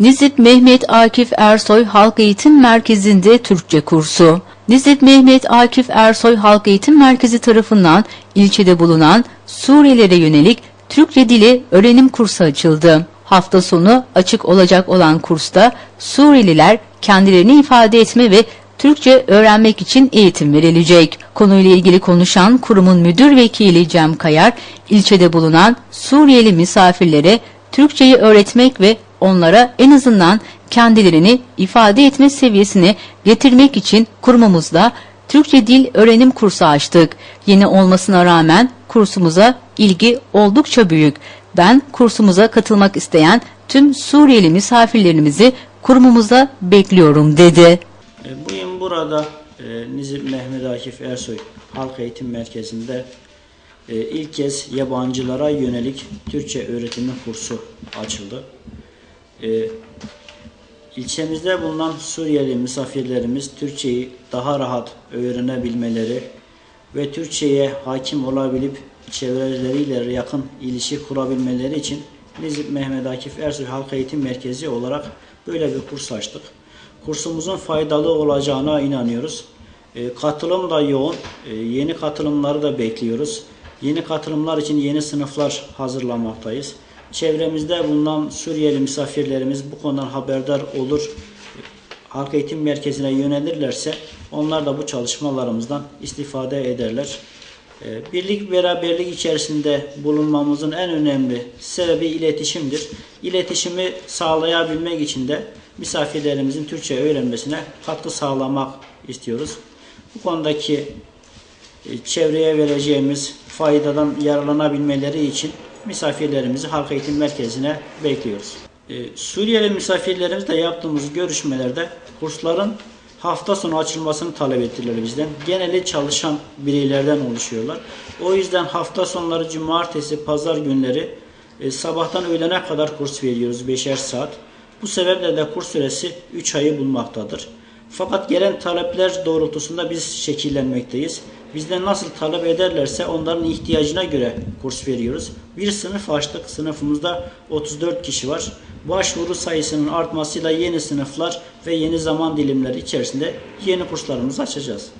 Nizip Mehmet Akif Ersoy Halk Eğitim Merkezi'nde Türkçe kursu. Nizip Mehmet Akif Ersoy Halk Eğitim Merkezi tarafından ilçede bulunan Suriyelere yönelik Türkçe dili öğrenim kursu açıldı. Hafta sonu açık olacak olan kursta Suriyeliler kendilerini ifade etme ve Türkçe öğrenmek için eğitim verilecek. Konuyla ilgili konuşan kurumun müdür vekili Cem Kayar, ilçede bulunan Suriyeli misafirlere Türkçeyi öğretmek ve onlara en azından kendilerini ifade etme seviyesine getirmek için kurumumuzda Türkçe dil öğrenim kursu açtık. Yeni olmasına rağmen kursumuza ilgi oldukça büyük. Ben kursumuza katılmak isteyen tüm Suriyeli misafirlerimizi kurumumuza bekliyorum dedi. E, Bugün burada e, Nizip Mehmet Akif Ersoy Halk Eğitim Merkezi'nde e, ilk kez yabancılara yönelik Türkçe öğretimi kursu açıldı. E, İlçemizde bulunan Suriyeli misafirlerimiz Türkçeyi daha rahat öğrenebilmeleri ve Türkçe'ye hakim olabilip çevreleriyle yakın ilişki kurabilmeleri için Nizip Mehmet Akif Ersoy Halk Eğitim Merkezi olarak böyle bir kurs açtık. Kursumuzun faydalı olacağına inanıyoruz. E, katılım da yoğun. E, yeni katılımları da bekliyoruz. Yeni katılımlar için yeni sınıflar hazırlamaktayız. Çevremizde bulunan Suriyeli misafirlerimiz bu konudan haberdar olur. Halk Eğitim Merkezi'ne yönelirlerse onlar da bu çalışmalarımızdan istifade ederler. E, Birlik beraberlik içerisinde bulunmamızın en önemli sebebi iletişimdir. İletişimi sağlayabilmek için de misafirlerimizin Türkçe öğrenmesine katkı sağlamak istiyoruz. Bu konudaki e, çevreye vereceğimiz faydadan yararlanabilmeleri için misafirlerimizi Halk Eğitim Merkezi'ne bekliyoruz. E, Suriyeli misafirlerimizle yaptığımız görüşmelerde kursların hafta sonu açılmasını talep ettiler bizden. Geneli çalışan bireylerden oluşuyorlar. O yüzden hafta sonları cumartesi, pazar günleri e, sabahtan öğlene kadar kurs veriyoruz 5'er saat. Bu sebeple de kurs süresi 3 ayı bulmaktadır. Fakat gelen talepler doğrultusunda biz şekillenmekteyiz. Bizden nasıl talep ederlerse onların ihtiyacına göre kurs veriyoruz. Bir sınıf açtık. Sınıfımızda 34 kişi var. Başvuru sayısının artmasıyla yeni sınıflar ve yeni zaman dilimleri içerisinde yeni kurslarımızı açacağız.